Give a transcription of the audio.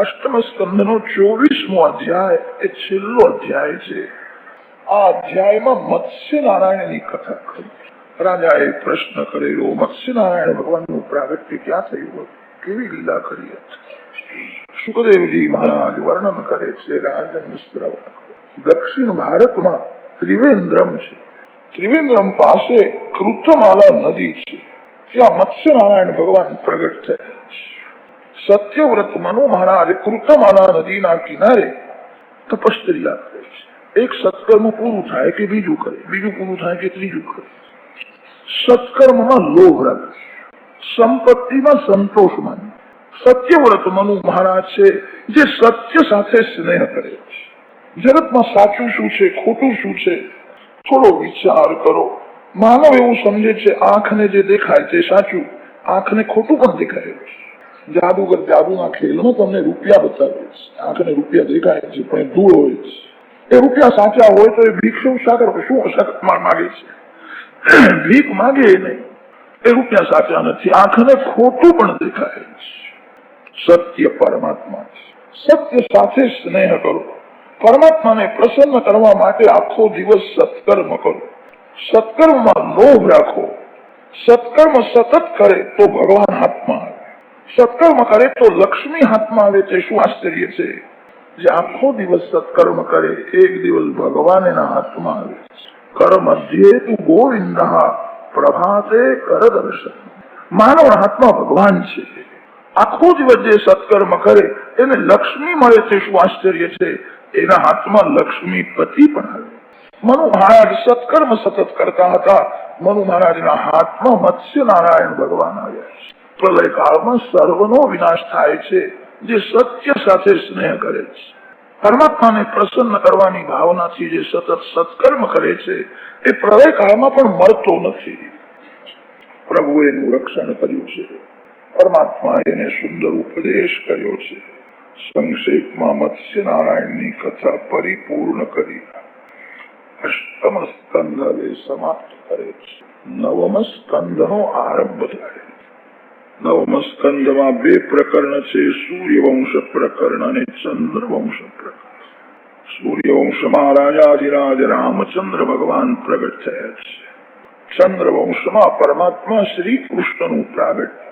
અષ્ટમ સ્કંદ નો ચોવીસમો અધ્યાય એ છેલ્લો અધ્યાય છે આ અધ્યાયમાં મત્સ્ય નારાયણની કથા કરી રાજાએ પ્રશ્ન કરેલો મત્સ્ય નારાયણ ભગવાનનું પ્રાગટ્ય ક્યાં થયું કેવી લીલા કરી હતી સુખદેવજી મહારાજ વર્ણન કરે છે રાજન દક્ષિણ ભારતમાં ત્રિવેન્દ્રમ છે ત્રિવેન્દ્રમ પાસે કૃતમાલા નદી છે ત્યાં મત્સ્યનારાયણ ભગવાન પ્રગટ થયા છે સત્યવ્રત મનુ મહારાજ કૃતમાલા નદીના કિનારે તપશ્ચર્યા કરે છે એક સત્કર્મ પૂરું થાય કે બીજું કરે બીજું પૂરું થાય કે ત્રીજું કરે સત્કર્મમાં લોભ રાખે સંપત્તિમાં સંતોષ માને સત્યવ્રત મનુ મહારાજ છે જે સત્ય સાથે સ્નેહ કરે છે જગતમાં સાચું શું છે ખોટું શું છે થોડો વિચાર કરો માનવ એવું સમજે છે આંખને જે દેખાય છે સાચું આંખને ખોટું પણ દેખાય છે જાદુગર જાદુના ખેલમાં તમને રૂપિયા બતાવે છે. આંખને રૂપિયા દેખાય છે, પણ ધૂળ હોય છે. એ રૂપિયા સાચા હોય તો એ ભિક્ષુ સાગર શું સાગર માગે છે? ભીખ માગે નહીં. એ રૂપિયા સાચા નથી, આંખને ખોટું પણ દેખાય છે. સત્ય પરમાત્મા છે. સત્ય સાથે સ્નેહ કરો. પરમાત્માને પ્રસન્ન કરવા માટે આખો દિવસ સત્કર્મ કરો. સત્કર્મમાં લોભ રાખો. સત્કર્મ સતત કરે તો ભગવાન હાથમાં સત્કર્મ કરે તો લક્ષ્મી હાથમાં આવે છે શું આશ્ચર્ય છે? જે આખો દિવસ સત્કર્મ કરે, એક દિવસ ભગવાન એના હાથમાં આવે. કર્મ મધ્યે તું ગોવિંદ પ્રભાતે કર દર્શન. માનવ હાથમાં ભગવાન છે. આખો દિવસ જે સત્કર્મ કરે, એને લક્ષ્મી મળે છે શું આશ્ચર્ય છે? એના હાથમાં લક્ષ્મી પતિ પણ આવે. મનુ મહારાજ સત્કર્મ સતત કરતા હતા. મનુ મહારાજના હાથમાં મત્સ્ય નારાયણ ભગવાન આવ્યા છે. પ્રલય કાળમાં સર્વનો વિનાશ થાય છે, જે સત્ય સાથે સ્નેહ કરે છે. પરમાત્માને પ્રસન્ન કરવાની ભાવનાથી જે સતત સત્કર્મ કરે છે, એ પ્રલય કાળમાં પણ મળતો નથી. પ્રભુએ એનું રક્ષણ કર્યું છે. પરમાત્મા એને સુંદર ઉપદેશ કર્યો છે. સંક્ષેપમાં મત્સ્ય નારાયણની કથા પરિપૂર્ણ કરી. અષ્ટમ સ્કંધ સમાપ્ત કરે છે. નવમ સ્કંધનો આરંભ થાય. નવમ સ્કંદમાં બે પ્રકરણ છે સૂર્યવંશ પ્રકરણ અને ચંદ્રવંશ પ્રકરણ સૂર્યવંશમાં રાજાધિરાજ રામચંદ્ર ભગવાન પ્રગટ થયા છે ચંદ્રવંશમાં પરમાત્મા શ્રી કૃષ્ણનું પ્રાગટ્ય